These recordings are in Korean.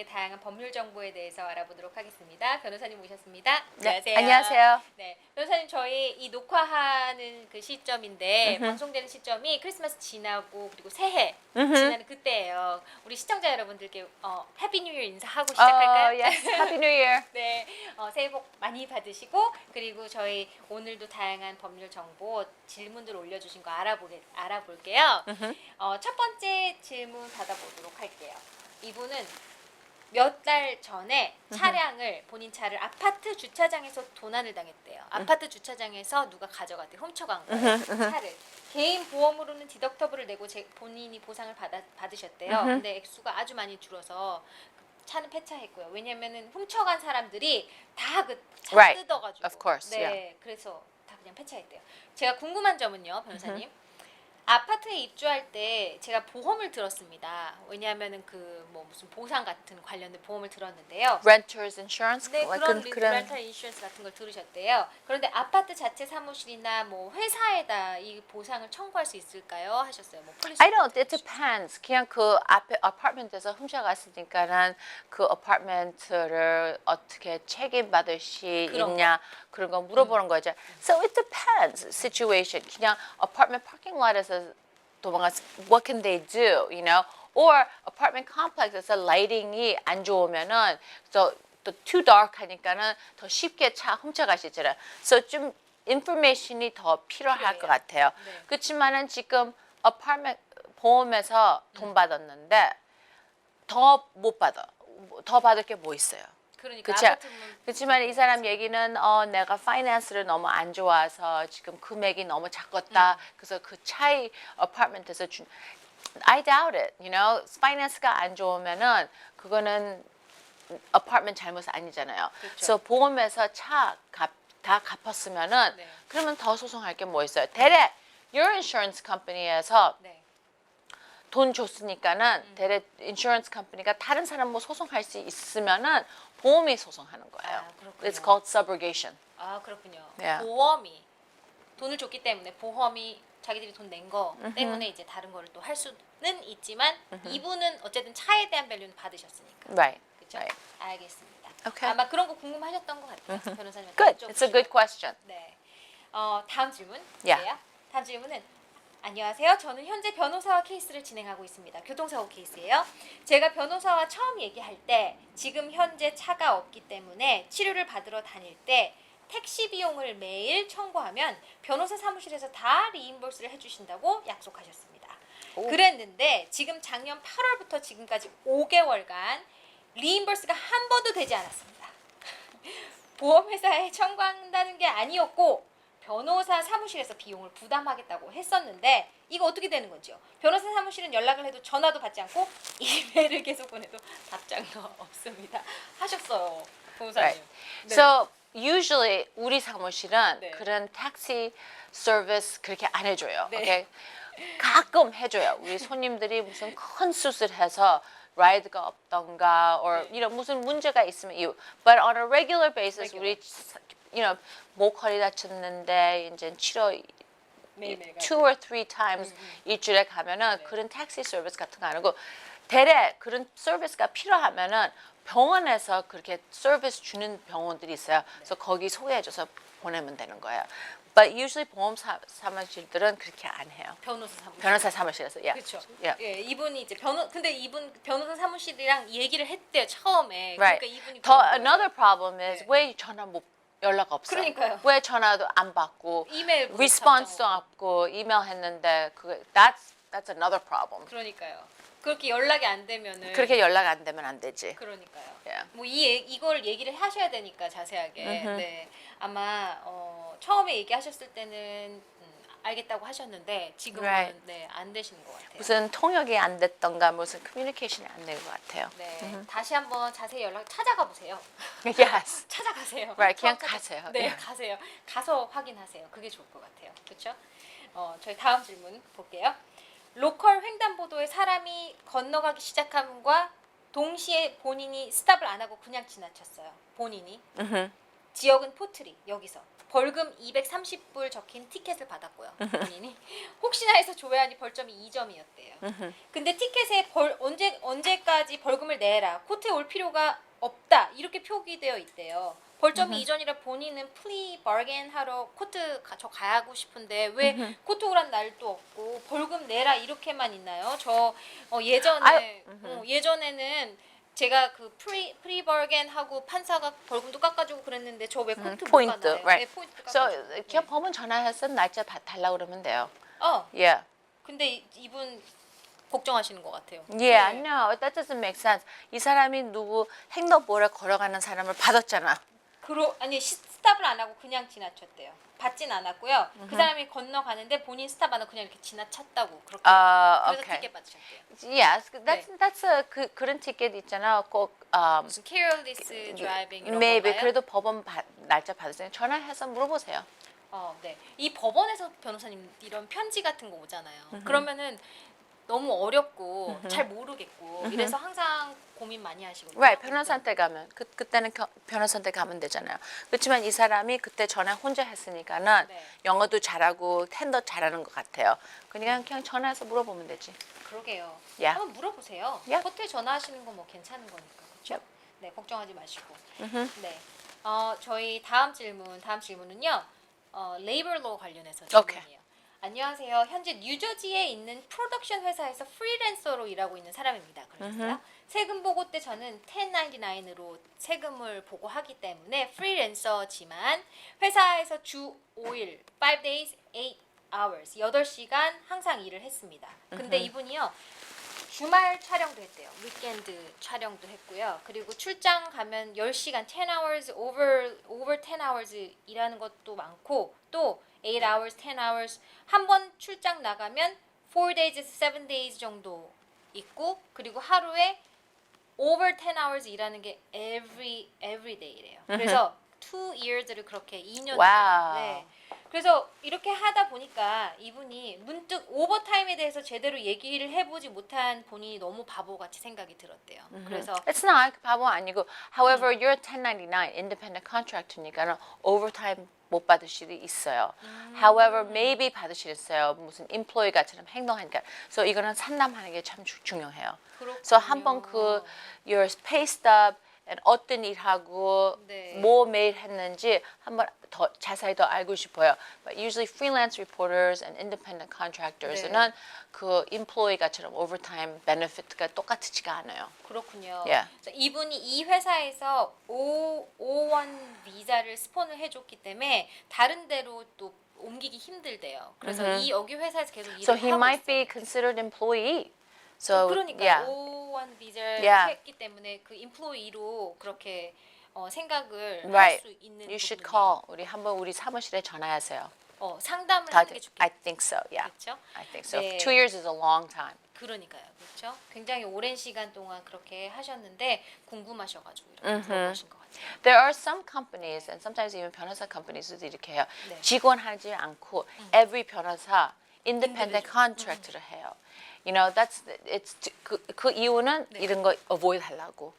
함께 다양한 법률 정보에 대해서 알아보도록 하겠습니다. 변호사님 모셨습니다. 네, 안녕하세요. 네, 변호사님 저희 이 녹화하는 그 시점인데 음흠. 방송되는 시점이 크리스마스 지나고 그리고 새해 음흠. 지나는 그때예요. 우리 시청자 여러분들께 어, 해피 뉴 이어 인사하고 시작할까요? 어, yes. Happy New Year. 네, 어, 새해 복 많이 받으시고 그리고 저희 오늘도 다양한 법률 정보 질문들 올려주신 거 알아보게 알아볼게요. 음흠. 어, 첫 번째 질문 받아보도록 할게요. 이분은 몇 달 전에 차량을 본인 차를 아파트 주차장에서 도난을 당했대요. 아파트 주차장에서 누가 가져갔대 훔쳐간 거예요. 차를 개인 보험으로는 디덕터블을 내고 제, 본인이 보상을 받아, 받으셨대요. 근데 액수가 아주 많이 줄어서 그 차는 폐차했고요. 왜냐면은 훔쳐간 사람들이 다 그 차 Right. 뜯어가지고. Of course, 네, yeah. 그래서 다 그냥 폐차했대요. 제가 궁금한 점은요, 변호사님. 아파트에 입주할 때 제가 보험을 들었습니다. 왜냐하면은 그 뭐 무슨 보상 같은 관련된 보험을 들었는데요. Renters Insurance. 네, 뭐 그런 그- 리, 렌탈 인슈런스 같은 걸 들으셨대요. 그런데 아파트 자체 사무실이나 뭐 회사에다 이 보상을 청구할 수 있을까요? 하셨어요. 뭐 폴리시 I don't. It depends. 그냥 그 앞에 아파트에서 훔쳐갔으니까는 그 아파트를 어떻게 책임받을 수 그런 있냐 그런 거 물어보는 거죠. So it depends situation. 그냥 apartment parking lot에서 도망갔. What can they do? You know? Or apartment complex에서 lighting이 안 좋으면은 또또 too dark 하니까는 더 쉽게 차 훔쳐가시잖아요. So 좀 information이 더 필요할 것. 같아요. 네. 그렇지만은 지금 아파트ment 보험에서 돈 받았는데 더 못 받아. 더 받을 게 뭐 있어요? 그러니까 그쵸. 그렇지만 이 사람 얘기는 어 내가 파이낸스를 너무 안 좋아서 지금 금액이 너무 작았다. 그래서 그 차이 아파트먼트에서 준 I doubt it. You know, 파이낸스가 안 좋으면은 그거는 아파트먼트 잘못 아니잖아요. 그렇죠. 그래서 보험에서 차갚다 갚았으면은 네. 그러면 더 소송할 게 뭐 있어요? 대래 your insurance company에서 네. 돈 줬으니까는 대래 인슈런스 컴퍼니가 다른 사람 뭐 소송할 수 있으면은 보험이 소송하는 거예요. 아, 그렇군요. It's called subrogation. 아 그렇군요. Yeah. 보험이 돈을 줬기 때문에 보험이 자기들이 돈 낸 거 때문에 이제 다른 거를 또 할 수는 있지만 이분은 어쨌든 차에 대한 밸류는 받으셨으니까. Right. 그렇죠? Right. 알겠습니다. Okay. 아마 그런 거 궁금하셨던 것 같아요. 변호사님. Good. It's a good question. 네. 어, 다음 질문. Yeah. 요 다음 질문은 안녕하세요. 저는 현재 변호사와 케이스를 진행하고 있습니다. 교통사고 케이스예요. 제가 변호사와 처음 얘기할 때 지금 현재 차가 없기 때문에 치료를 받으러 다닐 때 택시 비용을 매일 청구하면 변호사 사무실에서 다 리임버스를 해주신다고 약속하셨습니다. 오. 그랬는데 지금 작년 8월부터 지금까지 5개월간 리임버스가 한 번도 되지 않았습니다. 보험회사에 청구한다는 게 아니었고 변호사 사무실에서 비용을 부담하겠다고 했었는데 이거 어떻게 되는 건지요? 변호사 사무실은 연락을 해도 전화도 받지 않고 이메일을 계속 보내도 답장도 없습니다. 하셨어요, 변호사님. Right. 네. So usually 우리 사무실은 네. 그런 택시 서비스 그렇게 안 해줘요. 네. Okay? 가끔 해줘요. 우리 손님들이 무슨 큰 수술 해서 라이드가 없던가, or 네. you know 무슨 문제가 있으면 이유. But on a regular basis Regular. 우리 you know 목걸이 다쳤는데 이제 치료 two or three times 일주일에 가면은 네. 그런 택시 서비스 같은 거 안 하고 대래 그런 서비스가 필요하면은 병원에서 그렇게 서비스 주는 병원들이 있어요. 그래서 거기 소개해줘서 보내면 되는 거예요. But usually 보험 사, 사무실들은 그렇게 안 해요. 변호사 사무실. 변호사 사무실에서, yeah. 그렇죠. Yeah. 예, 이분이 이제 변호 근데 이분 변호사 사무실이랑 얘기를 했대요 처음에. Right. 그러니까 이분이 더 another problem is 네. 왜 전화 못 연락 없어요? 그러니까요. 왜 전화도 안 받고 이메일 답장 없고. 이메일 했는데 그 that's that's another problem. 그러니까요. 그렇게 연락이 안 되면은 그렇게 연락 안 되면 안 되지. 그러니까요. Yeah. 뭐이 이걸 얘기를 하셔야 되니까 자세하게. 네. 아마 어, 처음에 얘기하셨을 때는 음, 알겠다고 하셨는데 지금은 Right. 네, 안 되시는 것 같아요. 무슨 통역이 안 됐던가 무슨 커뮤니케이션이 안 된 것 같아요. 네. 다시 한번 자세히 연락 찾아가 보세요. yes. 찾아가세요. Right, 그냥 찾아- 가세요. 네, 예. 가세요. 가서 확인하세요. 그게 좋을 것 같아요. 그렇죠? 어, 저희 다음 질문 볼게요. 로컬 횡단보도에 사람이 건너가기 시작함과 동시에 본인이 스탑을 안 하고 그냥 지나쳤어요. 본인이. 지역은 포트리 여기서 벌금 230불 적힌 티켓을 받았고요. 본인이 혹시나 해서 조회하니 벌점이 2점이었대요. 근데 티켓에 벌 언제 언제까지 벌금을 내라 코트에 올 필요가 없다 이렇게 표기되어 있대요. 벌점이 2점이라 본인은 플리 바겐 하러 코트 가, 저 가고 싶은데 왜 코트 오란 날도 없고 벌금 내라 이렇게만 있나요? 저 어, 예전에 어, 예전에는 제가 그 프리 프리 바겐 하고 판사가 벌금도 깎아주고 그랬는데 저왜 코트 못 포인트, 가나요? right. 네, 포인트 So 깎아주고. 기업 법원 전화해서 날짜 바- 달라고 그러면 돼요. 어 Yeah. 근데 이- 이분 걱정하시는 것 같아요. Yeah, 네. no, that doesn't make sense. 이 사람이 누구 행동보를 걸어가는 사람을 받았잖아. 그러 아니 시- 스탑을 안 하고 그냥 지나쳤대요. 받진 않았고요. 그 사람이 건너가는데 본인 스탑 안 하고 그냥 이렇게 지나쳤다고 그렇게. 아, 그래서 okay. 티켓 받으셨대요. Yes, that's 네. that's a 그 그런 티켓 있잖아. 꼭 um, 무슨 careless driving 이런 maybe 건가요? 그래도 법원 바, 날짜 받으세요. 전화해서 물어보세요. 어, 네. 이 법원에서 변호사님 이런 편지 같은 거 오잖아요. 그러면은 너무 어렵고 잘 모르겠고 이래서 항상 고민 많이 하시거든요. Right, 변호사한테 가면 그 그때는 겨- 변호사한테 가면 되잖아요. 그렇지만 이 사람이 그때 전화 혼자 했으니까는 네. 영어도 잘하고 텐더 잘하는 것 같아요. 그러니까 그냥 전화해서 물어보면 되지. 그러게요. Yeah. 한번 물어보세요. Yeah. 호텔 전화하시는 거뭐 괜찮은 거니까 그렇죠? Yep. 네, 걱정하지 마시고. 네. 어, 저희 다음 질문, 다음 질문은요. 어, 레이버로 관련해서 Okay. 질문이에요. 안녕하세요. 현재 뉴저지에 있는 프로덕션 회사에서 프리랜서로 일하고 있는 사람입니다. 그러셨어요? 세금 보고 때 저는 1099으로 세금을 보고하기 때문에 프리랜서지만 회사에서 주 5일, 5 days, 8 hours, 8시간 항상 일을 했습니다. 근데 이분이요. 주말 촬영도 했대요. 위켄드 촬영도 했고요. 그리고 출장 가면 10시간 10 hours over over 10 hours 일하는 것도 많고 또 8 hours, 10 hours 한 번 출장 나가면 4 days, 7 days 정도 있고 그리고 하루에 over 10 hours 일하는 게 every every day래요. 그래서 2 years를 그렇게 2년 와우. 네. 그래서 이렇게 하다 보니까 이분이 문득 오버타임에 대해서 제대로 얘기를 해보지 못한 본인이 너무 바보같이 생각이 들었대요. 그래서 It's not 바보 아니고. However, you're a 1099 independent contractor니까는 overtime 못 받을 수도 있어요. However, maybe 받을 수 있어요. 무슨 employee가처럼 행동하니까. So 이거는 상담하는 게 참 중요해요. 그렇군요. So 한번 그 your pay stub 어떤 일하고 네. 뭐 매일 했는지 한번 더 자세히 더 알고 싶어요. But usually freelance reporters and independent contractors는 네. 그 employee가처럼 overtime benefit가 똑같지가 않아요. 그렇군요. Yeah. 그래서 이분이 이 회사에서 O, O1 비자를 스폰을 해줬기 때문에 다른 데로 또 옮기기 힘들대요. 그래서 이 여기 회사에서 계속 일을 So he 하고 might 있어요. be considered employee. So 그러니까 yeah. O1 비자를 Yeah. 했기 때문에 그 인플로이로 그렇게 어, 생각을 Right. 할수 있는 You should call. 우리 한번 우리 사무실에 전화하세요. 어, 상담을 다, 하는 게 좋겠죠. I think so. Yeah. 그렇죠? I think so. 네. Two years is a long time. 그러니까요, 그렇죠? 굉장히 오랜 시간 동안 그렇게 하셨는데 궁금하셔 가지고 이렇게 물어보신 것 같아요. There are some companies and sometimes even 변호사 companies도 이렇게 해요. 네. 직원 하지 않고 every 변호사 independent contractor를 해요. You know, that's it's 그, 그 이유는 이런 거 avoid 하려고.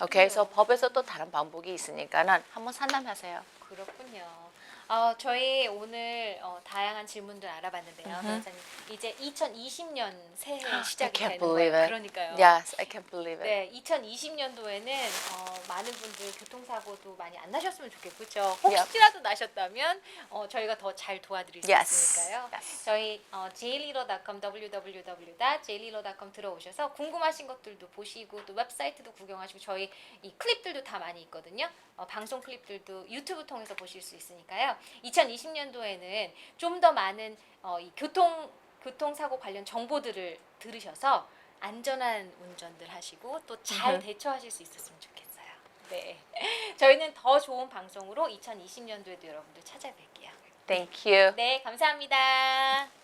Okay, so 법에서 또 다른 방법이 있으니까는 한번 상담하세요. 그렇군요. 어, 저희 오늘 어, 다양한 질문들 알아봤는데요, 변호사님. 이제 2020년 새해 시작이 되는 거예요. 그러니까요. Yes, I can't believe it. 네, 2020년도에는 어, 많은 분들 교통사고도 많이 안 나셨으면 좋겠고, 그렇죠? 혹시라도 나셨다면 어, 저희가 더 잘 도와드릴 수 Yes. 있으니까요. Yes. 저희 어, jleader.com www.jleader.com 들어오셔서 궁금하신 것들도 보시고 또 웹사이트도 구경하시고 저희 이 클립들도 다 많이 있거든요. 어, 방송 클립들도 유튜브 통해서 보실 수 있으니까요. 2020년도에는 좀 더 많은 어, 이 교통 교통사고 관련 정보들을 들으셔서 안전한 운전들 하시고 또잘 음. 대처하실 수 있었으면 좋겠어요. 네. 저희는 더 좋은 방송으로 2020년도에도 여러분들 찾아뵐게요. Thank you. 네, 감사합니다.